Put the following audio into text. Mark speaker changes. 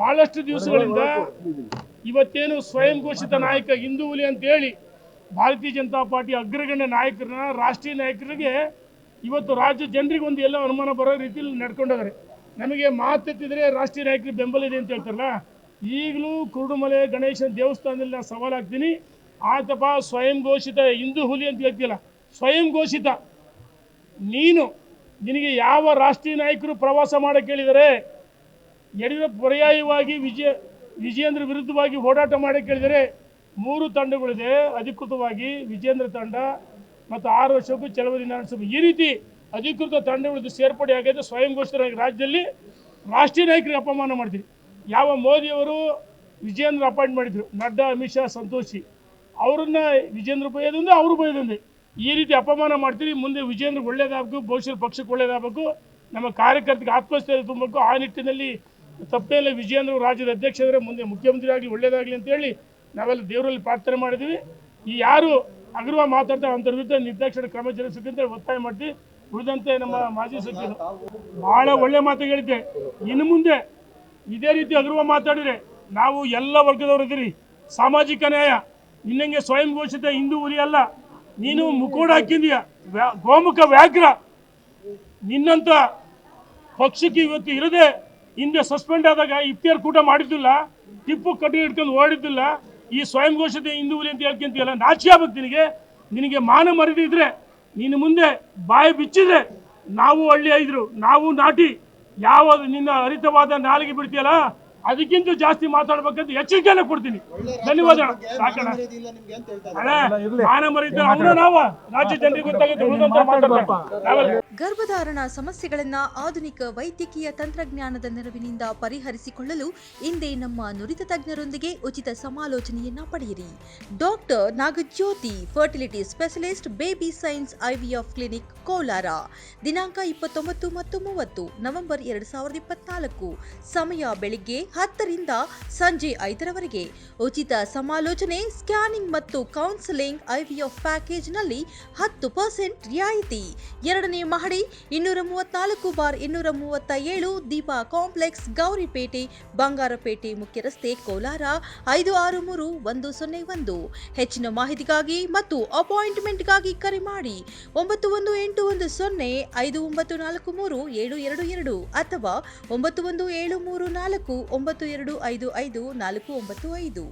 Speaker 1: ಬಹಳಷ್ಟು ದಿವಸಗಳಿಂದ ಇವತ್ತೇನು ಸ್ವಯಂ ಘೋಷಿತ ನಾಯಕ ಹಿಂದೂ ಹುಲಿ ಅಂತ ಹೇಳಿ ಭಾರತೀಯ ಜನತಾ ಪಾರ್ಟಿ ಅಗ್ರಗಣ್ಯ ನಾಯಕರನ್ನ ರಾಷ್ಟ್ರೀಯ ನಾಯಕರಿಗೆ ಇವತ್ತು ರಾಜ್ಯ ಜನರಿಗೆ ಒಂದು ಎಲ್ಲ ಅನುಮಾನ ಬರೋ ರೀತಿಯಲ್ಲಿ ನಡ್ಕೊಂಡಿದ್ದಾರೆ ನಮಗೆ ಮಾತೆತ್ತಿದ್ರೆ ರಾಷ್ಟ್ರೀಯ ನಾಯಕರಿಗೆ ಬೆಂಬಲ ಇದೆ ಅಂತ ಹೇಳ್ತಾರಲ್ಲ? ಈಗಲೂ ಕುರುಡುಮಲೆ ಗಣೇಶನ ದೇವಸ್ಥಾನದಲ್ಲಿ ನಾನು ಸವಾಲು ಹಾಕ್ತೀನಿ. ಆತಪ ಸ್ವಯಂ ಘೋಷಿತ ಹಿಂದೂ ಹುಲಿ ಅಂತ ಹೇಳ್ತಿಲ್ಲ ಸ್ವಯಂ ಘೋಷಿತ. ನೀನು ನಿನಗೆ ಯಾವ ರಾಷ್ಟ್ರೀಯ ನಾಯಕರು ಪ್ರವಾಸ ಮಾಡಕ್ಕೆ ಕೇಳಿದರೆ, ಯಡಿಯೂರಪ್ಪ ಪರ್ಯಾಯವಾಗಿ ವಿಜಯ, ವಿಜಯೇಂದ್ರ ವಿರುದ್ಧವಾಗಿ ಹೋರಾಟ ಮಾಡಕ್ಕೆ ಕೇಳಿದರೆ ಮೂರು ತಂಡಗಳಿದೆ. ಅಧಿಕೃತವಾಗಿ ವಿಜೇಂದ್ರ ತಂಡ ಮತ್ತು ಆರು ವರ್ಷಕ್ಕೂ ಚಳವಳಿ ನಾಯಕ ಈ ರೀತಿ ಅಧಿಕೃತ ತಂಡಗಳು ಸೇರ್ಪಡೆ ಆಗಿದೆ ಸ್ವಯಂ ಘೋಷಿತರಾಗಿ ರಾಜ್ಯದಲ್ಲಿ ರಾಷ್ಟ್ರೀಯ ನಾಯಕರಿಗೆ ಅಪಮಾನ ಮಾಡ್ತೀವಿ ಯಾವ ಮೋದಿಯವರು ವಿಜೇಂದ್ರ ಅಪಾಯಿಂಟ್ ಮಾಡಿದ್ರು. ನಡ್ಡಾ, ಅಮಿತ್ ಶಾ, ಸಂತೋಷಿ. ಅವರನ್ನ ವಿಜೇಂದ್ರ ಬೈಯೋದಿಂದ ಅವರು ಬೈಯೋದಿಂದ ಈ ರೀತಿ ಅಪಮಾನ ಮಾಡ್ತೀರಿ, ಮುಂದೆ ವಿಜೇಂದ್ರ ಒಳ್ಳೇದಾಗಬೇಕು, ಭವಿಷ್ಯದ ಪಕ್ಷಕ್ಕೆ ಒಳ್ಳೇದಾಗಬೇಕು. ನಮ್ಮ ಕಾರ್ಯಕರ್ತರಿಗೆ ಆತ್ಮಸ್ಥೈರ್ಯ ತುಂಬಬೇಕು. ಆ ನಿಟ್ಟಿನಲ್ಲಿ ತಪ್ಪೇಲೆ ವಿಜೇಂದ್ರ ರಾಜ್ಯದ ಅಧ್ಯಕ್ಷರೇ, ಮುಂದೆ ಮುಖ್ಯಮಂತ್ರಿ ಆಗಲಿ ಒಳ್ಳೇದಾಗಲಿ ಅಂತ ಹೇಳಿ ನಾವೆಲ್ಲ ದೇವರಲ್ಲಿ ಪ್ರಾರ್ಥನೆ ಮಾಡಿದ್ವಿ. ಈ ಯಾರು ಅಗ್ರವ ಮಾತಾಡ್ತಾರೆ ಅಂತ ವಿರುದ್ಧ ನಿರ್ದಾಕ್ಷಣ ಕ್ರಮ ಜರುಗಿಸಬೇಕಂತ ಒತ್ತಾಯ ಮಾಡ್ತೀವಿ. ಉಳಿದಂತೆ ನಮ್ಮ ಮಾಜಿ ಸಚಿವರು. ಬಹಳ ಒಳ್ಳೆ ಮಾತು ಹೇಳಿದ್ದೆ. ಇನ್ನು ಮುಂದೆ ಇದೇ ರೀತಿ ಅಗ್ರವ ಮಾತಾಡಿದ್ರೆ ನಾವು ಎಲ್ಲ ವರ್ಗದವರು ಇದ್ದೀರಿ ಸಾಮಾಜಿಕ ನ್ಯಾಯ, ಇನ್ನಂಗೆ ಸ್ವಯಂ ಘೋಷಿತ ಹಿಂದೂ ಉರಿ ಅಲ್ಲ ನೀನು ಮುಕೋಡ ಹಾಕಿದೀಯ? ಗೋಮುಖ ವ್ಯಾಘ್ರ. ನಿನ್ನಂತ ಪಕ್ಷಕ್ಕೆ ಇವತ್ತು ಇರದೆ ಹಿಂದೆ ಸಸ್ಪೆಂಡ್ ಆದಾಗ ಇಫ್ತಿಯಾರ್ ಕೂಟ ಮಾಡಿದ್ದಿಲ್ಲ, ಟಿಪ್ಪು ಕಟ್ಟಿ ಹಿಡ್ಕೊಂಡು ಓಡಿದ್ದಿಲ್ಲ, ಈ ಸ್ವಯಂ ಘೋಷತೆ ಹಿಂದೂ ಹುಲಿ ಅಂತ ಹೇಳ್ಕೊಂತೀಯಲ್ಲ ನಾಚಿ ಆಗ್ಬೇಕು ನಿನಗೆ. ನಿನಗೆ ಮಾನ ಮರದಿ ನಿನ್ನ ನೀನು ಮುಂದೆ ಬಾಯಿ ಬಿಚ್ಚಿದ್ರೆ ನಾವು ಹಳ್ಳಿ ಐದ್ರು ನಾವು ನಾಟಿ. ಯಾವ ನಿನ್ನ ಹರಿತವಾದ ನಾಲಿಗೆ ಬಿಡ್ತೀಯಲ್ಲ ಅದಕ್ಕಿಂತ ಜಾಸ್ತಿ ಮಾತಾಡ್ಬೇಕಂತ ಎಚ್ಚರಿಕೆಯನ್ನು ಕೊಡ್ತೀನಿ. ಧನ್ಯವಾದ. ಸಾಕಣ
Speaker 2: ಇಲ್ಲ ನಿಮ್ಗೆ ಅಂತ ಹೇಳ್ತಾ
Speaker 1: ಅಣ್ಣ ಮಾನ ಮರಿತ ಅವನು ನಾವು. ರಾಜ್ಯ ಜನರಿಗೆ ಗೊತ್ತಾಗುತ್ತೆ ಉಳಿದಂತ
Speaker 3: ಗರ್ಭಧಾರಣ ಸಮಸ್ಯೆಗಳನ್ನ ಆಧುನಿಕ ವೈದ್ಯಕೀಯ ತಂತ್ರಜ್ಞಾನದ ನೆರವಿನಿಂದ ಪರಿಹರಿಸಿಕೊಳ್ಳಲು ಇಂದೇ ನಮ್ಮ ನುರಿತ ತಜ್ಞರೊಂದಿಗೆ ಉಚಿತ ಸಮಾಲೋಚನೆಯನ್ನ ಪಡೆಯಿರಿ. Doctor Nagajyothi, fertility specialist, baby science IVF clinic, Kolar. ದಿನಾಂಕ ಇಪ್ಪತ್ತೊಂಬತ್ತು ಮತ್ತು ಮೂವತ್ತು, ನವೆಂಬರ್ ಎರಡು ಸಾವಿರದ ಇಪ್ಪತ್ನಾಲ್ಕು. ಸಮಯ ಬೆಳಿಗ್ಗೆ ಹತ್ತರಿಂದ ಸಂಜೆ ಐದರವರೆಗೆ. ಉಚಿತ ಸಮಾಲೋಚನೆ, ಸ್ಕ್ಯಾನಿಂಗ್ ಮತ್ತು ಕೌನ್ಸೆಲಿಂಗ್ ಐವಿಎಫ್ ಪ್ಯಾಕೇಜ್ನಲ್ಲಿ ಹತ್ತು ಪರ್ಸೆಂಟ್ ರಿಯಾಯಿತಿ. ಎರಡನೇ ಮಹಡಿ ಇನ್ನೂರ ಮೂವತ್ನಾಲ್ಕು ಬಾರ್ ಇನ್ನೂರ ಮೂವತ್ತ ಏಳು ದೀಪಾ ಕಾಂಪ್ಲೆಕ್ಸ್, ಗೌರಿಪೇಟೆ, ಬಂಗಾರಪೇಟೆ ಮುಖ್ಯ ರಸ್ತೆ ಕೋಲಾರ, ಐದು ಆರು ಮೂರು, ಒಂದು ಸೊನ್ನೆ ಒಂದು. ಹೆಚ್ಚಿನ ಮಾಹಿತಿಗಾಗಿ ಮತ್ತು ಅಪಾಯಿಂಟ್ಮೆಂಟ್ಗಾಗಿ ಕರೆ ಮಾಡಿ ಒಂಬತ್ತು ಒಂದು ಎಂಟು ಒಂದು ಸೊನ್ನೆ ಐದು ಒಂಬತ್ತು ನಾಲ್ಕು ಮೂರು ಏಳು ಎರಡು ಎರಡು ಅಥವಾ ಒಂಬತ್ತು ಒಂದು ಏಳು ಮೂರು ನಾಲ್ಕು ಒಂಬತ್ತು ಎರಡು ಐದು ಐದು ನಾಲ್ಕು ಒಂಬತ್ತು ಐದು.